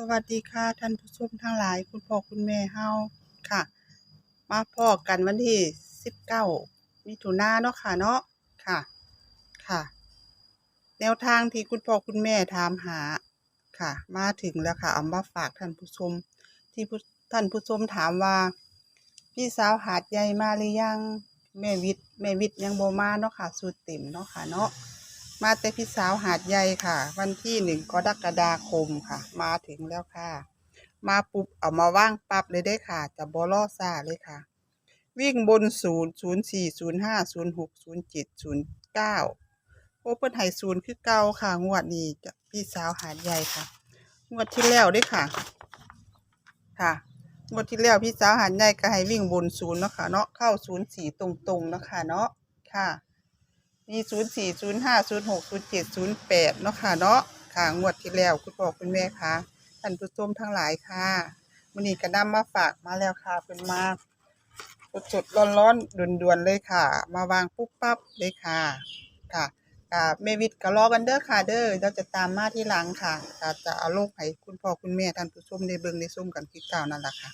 สวัสดีค่ะท่านผู้ชมทั้งหลาย คุณพ่อคุณแม่เฮาค่ะ มาพอกันวันที่สิบเก้ามิถุนาเนาะค่ะเนาะค่ะค่ะ แนวทางที่คุณพ่อคุณแม่ถามหาค่ะ มาถึงแล้วค่ะเอามาฝากท่านผู้ชม ที่ท่านผู้ชมถามว่า พี่สาวหาดใหญ่มาหรือยังแม่วิทย์แม่วิทย์ยังบ่มาเนาะค่ะสูตรเต็มเนาะค่ะเนาะ มาแต่พี่สาวหาดใหญ่ค่ะ วันที่หนึ่งกรกฎาคมค่ะ มาถึงแล้วค่ะ มาปุบเอามาว่างปับเลยได้ค่ะจะบอลอซ่าเลยค่ะ วิ่งบนศูนย์ศูนย์สี่ศูนย์ห้าศูนย์หกศูนย์เจ็ดศูนย์เก้าโอเปิลไฮศูนย์คือเก่าค่ะ งวดนี้จะพี่สาวหาดใหญ่ค่ะ งวดที่แล้วด้วยค่ะ ค่ะ งวดที่แล้วพี่สาวหาดใหญ่ก็ให้วิ่งบนศูนย์เนาะค่ะเนาะเข้าศูนย์สี่ตรงๆเนาะค่ะเนาะค่ะ มีศูนย์สี่ศูนย์ห้าศูนย์หกศูนย์เจ็ดศูนย์แปดเนาะค่ะเนาะค่ะงวดที่แล้วคุณพ่อคุณแม่ค่ะท่านผู้ชมทั้งหลายค่ะวันนี้ก็นำมาฝากมาแล้วค่ะเป็นมาสดๆร้อนๆด่วนๆเลยค่ะ มาวางปุ๊บปั๊บเลยค่ะค่ะกับแม่วิทย์ก็รอกันเด้อค่ะเด้อเราจะตามมาที่หลังค่ะก็จะเอาลูกให้คุณพ่อคุณแม่ท่านผู้ชมได้เบิ่งได้ส้มกันคือเก่านั่นแหละค่ะ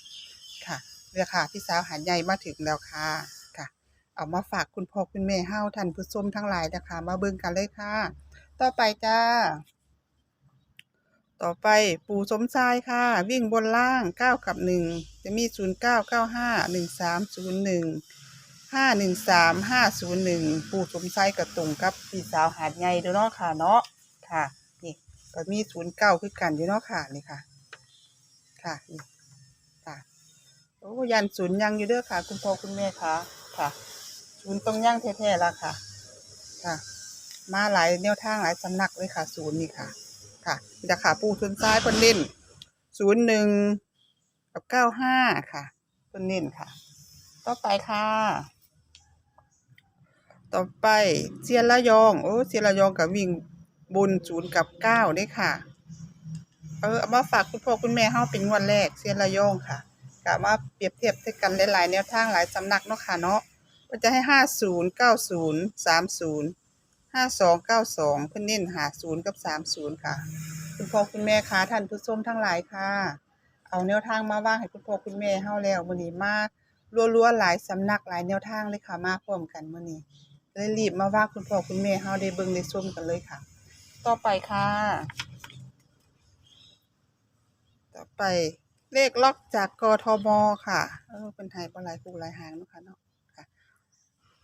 ค่ะเนี่ยค่ะพี่สาวหาดใหญ่มาถึงแล้วค่ะ เอามาฝากคุณพ่อคุณแม่เฮาท่านผู้ชมทั้งหลายนะคะมาเบิ่งกันเลยค่ะ ต่อไปจ้า ต่อไปปู่สมชายค่ะ วิ่งบนล่างเก้ากับหนึ่งจะมีศูนย์เก้าเก้าห้าหนึ่งสามศูนย์หนึ่งห้าหนึ่งสามห้าศูนย์หนึ่งปู่สมชายกับตรงกับพี่สาวหาดใหญ่เด้อเนาะค่ะเนาะค่ะนี่ก็มีศูนย์เก้าคือกันอยู่เนาะค่ะนี่ค่ะ ค่ะนี่ค่ะโอ้ยันศูนย์ยังอยู่เด้อค่ะ คุณพ่อคุณแม่ค่ะค่ะ ศูนย์ตรงย่างแท้ๆและค่ะ ค่ะ มาหลายแนวทางหลายสำนักเลยค่ะศูนย์นี่ค่ะ ค่ะมีแต่ขาปูทุนซ้ายเพิ่นเน้นศูนย์หนึ่งกับเก้าห้าค่ะเพิ่นเน้นค่ะ ต่อไปค่ะ ต่อไปเซียนระยองโอ้เซียนระยองกับวิ่งบนศูนย์กับเก้าได้ค่ะ เออเอามาฝากคุณพ่อคุณแม่เฮาเป็นงวดแรกเซียนระยองค่ะกะมาเปรียบเทียบด้วยกันหลายๆแนวทางหลายสำนักเนาะค่ะเนาะ มันจะให้ห้าศูนย์เก้าศูนย์สามศูนย์ห้าสองเก้าสองเพื่อนเน้นหาศูนย์กับสามศูนย์ค่ะ คุณพ่อคุณแม่คะท่านผู้ชมทั้งหลายค่ะ เอาแนวทางมาว่างให้คุณพ่อคุณแม่เฮาแล้วมื้อนี้มารัวๆหลายสำนักหลายแนวทางเลยค่ะมาพร้อมกันมื้อนี้เลยรีบมาว่าคุณพ่อคุณแม่เฮาได้เบิ่งได้ชมกันเลยค่ะ ต่อไปค่ะ ต่อไปเลขล็อกจากกทมค่ะ เออเป็นไทยบ่หลายคู่หลายหางนะค่ะเนาะ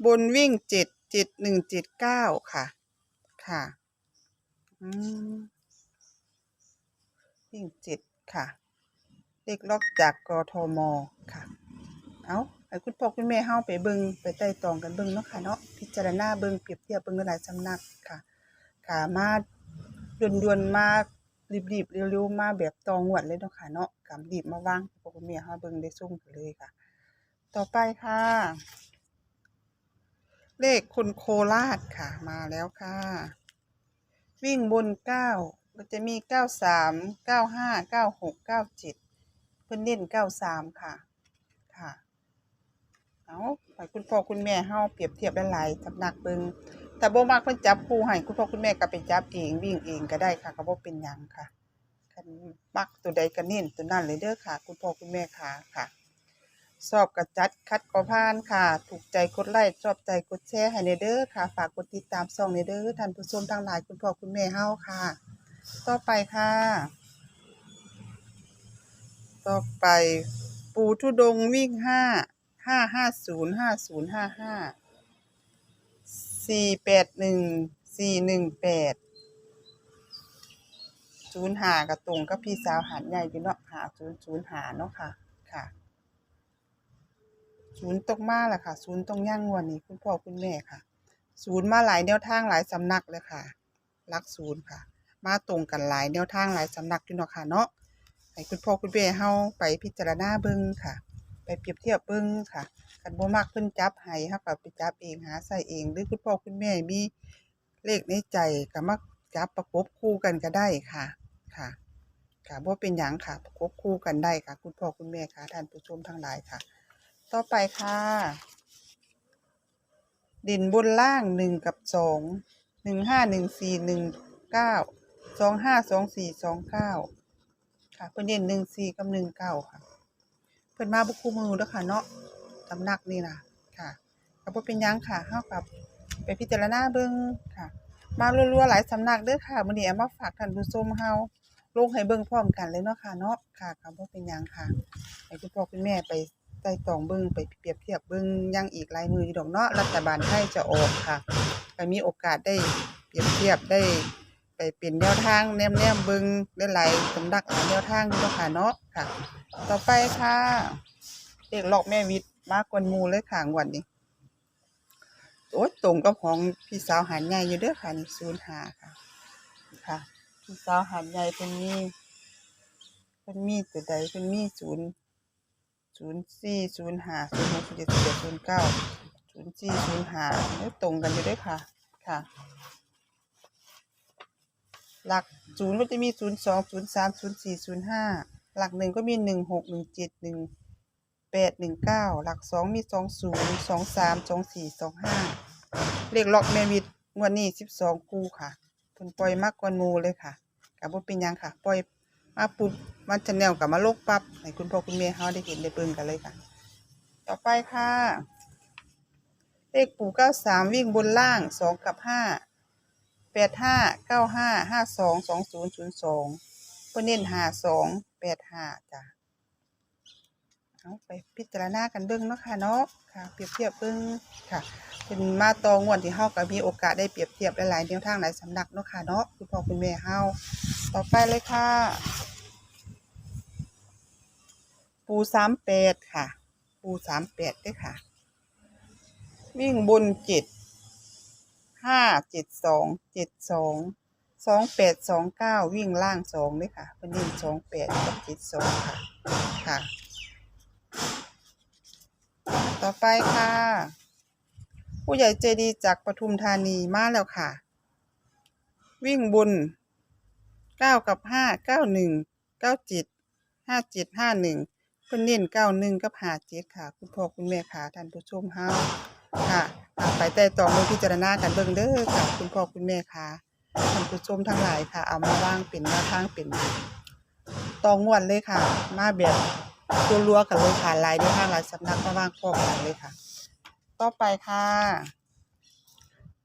บนวิ่งเจ็ดเจ็ดหนึ่งเจ็ดเก้าค่ะ ค่ะวิ่งเจ็ดค่ะ เลขล็อกจากกทมค่ะ เอาให้คุณพ่อคุณแม่เฮาไปเบิ่งไปไต่ตองกันเบิ่งเนาะค่ะเนาะพิจารณาเบิ่งเปรียบเทียบเบิ่งหลายสำนักค่ะ ค่ะมาด่วนๆมารีบๆเร็วๆมาแบบตองหวดเลยเนาะค่ะเนาะกำรีบมาวางพ่อคุณแม่เฮาเบิ่งได้ซุ่มกันเลยค่ะ ต่อไปค่ะ เลขคนโคราชค่ะมาแล้วค่ะ วิ่งบนเก้าก็จะมีเก้าสามเก้าห้าเก้าหกเก้าเจ็ดเพิ่อนเน้นเก้าสามค่ะค่ะเอาไปคุณพ่อคุณแม่เฮาเปรียบเทียบหลายๆสำนักเบิงแต่บ่มักเพิ่นจับคู่ให้คุณพ่อคุณแม่ก็ไปจับเองวิ่งเองก็ได้ค่ะก็บ่เป็นหยังค่ะคันมักตัวใดก็เน้นตัวนั้นเลยเด้อค่ะ คุณพ่อคุณแม่ค่ะค่ะ ชอบกระจัดคัดกอพานค่ะ ถูกใจกดไลค์ชอบใจกดแชร์ให้ในเด้อค่ะ ฝากกดติดตามช่องในเด้อท่านผู้ชมทั้งหลายคุณพ่อคุณแม่เฮาค่ะ ต่อไปค่ะ ต่อไป ปูทุดงวิ่งห้าห้าห้าศูนย์ห้าศูนย์ห้าห้าสี่แปดหนึ่งสี่หนึ่งแปดศูนย์หากระตรงกับพี่สาวหาดใหญ่อยู่เนาะหาศูนย์ศูนย์หาเนาะค่ะค่ะ ศูนย์ตกมาแหละค่ะ ศูนย์ตรงย่างงวนนี้คุณพ่อคุณแม่ค่ะ ศูนย์มาหลายแนวทางหลายสำนักเลยค่ะรักศูนย์ค่ะ มาตรงกันหลายแนวทางหลายสำนักอยู่เนาะค่ะเนาะให้คุณพ่อคุณแม่เฮาไปพิจารณาเบิ่งค่ะ ไปเปรียบเทียบเบิ่งค่ะกันบ่มักเพิ่นจับให้เฮาก็ไปจับเองหาใส่เองหรือคุณพ่อคุณแม่มีเลขในใจก็มาจับประกบคู่กันก็ได้ค่ะค่ะค่ะบ่เป็นหยังค่ะประกบคู่กันได้ค่ะ คุณพ่อคุณแม่ค่ะท่านผู้ชมทั้งหลายค่ะ ต่อไปค่ะด่นบนล่างหนึ่งกับสองหนึ่งห้าหนึ่งสี่หนึ่งเก้าสองห้าสองสี่สองเก้าค่ะเพิ่อนเน้นหนึ่งสี่กับหนึ่งเก้าค่ะ เพิ่อนมาบ่คู่มือเด้อค่ะเนาะสำนักนี่นะค่ะก็บ่เป็นยังค่ะเฮากับไปพิจารณาเบิ่งค่ะ มารัวๆหลายสำนักเด้อค่ะมื้อนี้มาฝากท่านผู้ชมเฮาลงให้เบิ่งพร้อมกันเลยเนาะค่ะเนาะค่ะก็บ่เป็นยังค่ะให้คุณพ่อคุณแม่ไป ไต่ตองเบิ่งไปเปรียบเทียบเบิ่งยังอีกหลายมืออยู่ดอกเนาะรัฐบาลไทยจะออกค่ะก็มีโอกาสได้เปรียบเทียบได้ไปเป็นแนวทางแนมๆเบิ่งหลายสำนักหลายแนวทางอยู่เนาะค่ะเนาะค่ะ ต่อไปค่ะเลขหลอกแม่วิทย์มากกว่าหมู่เลยค่ะงวดนี้โอ้ยตรงกับของพี่สาวหาดใหญ่อยู่เด้อค่ะนี่ศูนย์หาค่ะค่ะ พี่สาวหาดใหญ่เป็นมีเป็นมีตัวใดเป็นมีศูนย์ ศูนย์สี่ศูนย์ห้าศูนย์หกศูนย์เจ็ดศูนย์แปดศูนย์เก้าศูนย์สี่ศูนย์ห้าเอ้ยตรงกันอยู่ด้วยค่ะ ค่ะ หลักศูนย์ก็จะมีศูนย์สองศูนย์สามศูนย์สี่ศูนย์ห้าหลักหนึ่งก็มีหนึ่งหกหนึ่งเจ็ดหนึ่งแปดหนึ่งเก้าหลักสองมีสองศูนย์สองสามสองสี่สองห้าเลขล็อกแมวิดงวดนี้สิบสองคู่ค่ะเพิ่นปล่อยมากกว่ามูเลยค่ะกับว่าเป็นยังค่ะ ปล่อย มาปุ๊บมาชแนลกับมาโลกปับให้คุณพ่อคุณแม่เขาได้เห็นได้เบิ่งกันเลยค่ะ ต่อไปค่ะ เลขปู่เก้าสามวิ่งบนล่างสองกับห้าแปดห้าเก้าห้าห้าสองสองศูนย์ศูนย์สองเพื่อเน้นหาสองแปดห้าจ้ะ เอาไปพิจารณากันเบิ้งเนาะค่ะเนาะค่ะ เปรียบเทียบเบิ้งค่ะ เป็นมาตองวดที่เฮาก็มีโอกาสได้เปรียบเทียบหลายๆแนวทางหลายสำนักเนาะค่ะเนาะคุณพ่อคุณแม่เฮาต่อไปเลยค่ะ ปูสามแปดค่ะ ปูสามแปดด้วยค่ะ วิ่งบนเจ็ดห้าเจ็ดสองเจ็ดสองสองแปดสองเก้าวิ่งล่างสองเลยค่ะเป็นเน้นสองแปดกับเจ็ดสองค่ะค่ะ ต่อไปค่ะ ผู้ใหญ่ใจดีจากปทุมธานีมาแล้วค่ะ วิ่งบุญเก้ากับห้าเก้าหนึ่งเก้าจ็ดห้าจ็ดห้าหนึ่งเพิ่นเน้นเก้าหนึ่งกับหาจ็ดค่ะ คุณพ่อคุณแม่ค่ะท่านผู้ชมเฮาค่ะอ่าไปแต่ตองมือพิจารณากันเบิ่งเด้อค่ะ คุณพ่อคุณแม่ค่ะท่านผู้ชมทั้งหลายค่ะ เอามาว่างเป็นแนวทางเป็นตองวดเลยค่ะ มาแบบ รัวๆกันเลยค่ะลายด้วยทางหลายสำนักมาว่างพร้อมกันเลยค่ะ ต่อไปค่ะ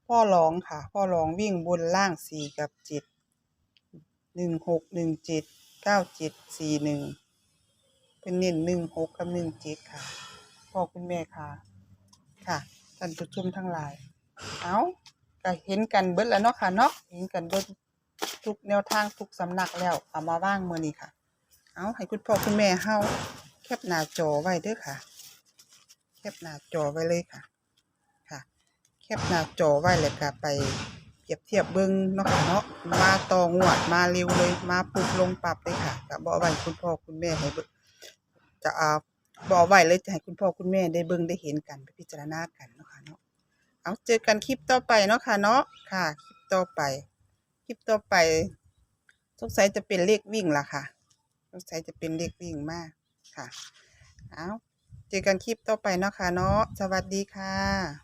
พ่อร้องค่ะ พ่อร้องวิ่งบนล่างสี่กับเจ็ดหนึ่งหกหนึ่งเจ็ดเก้าเจ็ดสี่หนึ่งเป็นเน้นหนึ่งหกกับหนึ่งเจ็ดค่ะพ่อคุณแม่ค่ะ ค่ะท่านผู้ชมทั้งหลาย เอาก็เห็นกันเบิดแล้วเนาะค่ะเนาะเห็นกันเบิดทุกแนวทางทุกสำนักแล้วเอามาว่างมื้อนี้ค่ะ เอาให้คุณพ่อคุณแม่เฮาแคปหน้าจอไว้เด้อค่ะ แคปหน้าจอไว้เลยค่ะ ค่ะ แคปหน้าจอไว้แล้วก็ไปเปรียบเทียบเบิ่งเนาะค่ะเนาะมาต่องวดมาเร็วเลยมาปุ๊บลงปรับเลยค่ะก็บ่เอาไว้คุณพ่อคุณแม่ให้จะเอาบอกไว้เลยจะให้คุณพ่อคุณแม่ได้เบิ่งได้เห็นกันไปพิจารณากันเนาะค่ะเนาะเอาเจอกันคลิปต่อไปเนาะค่ะเนาะค่ะ คลิปต่อไป คลิปต่อไปสงสัยจะเป็นเลขวิ่งละค่ะ สงสัยจะเป็นเลขวิ่งมากค่ะ เอาเจอกันคลิปต่อไปเนาะค่ะเนาะ สวัสดีค่ะ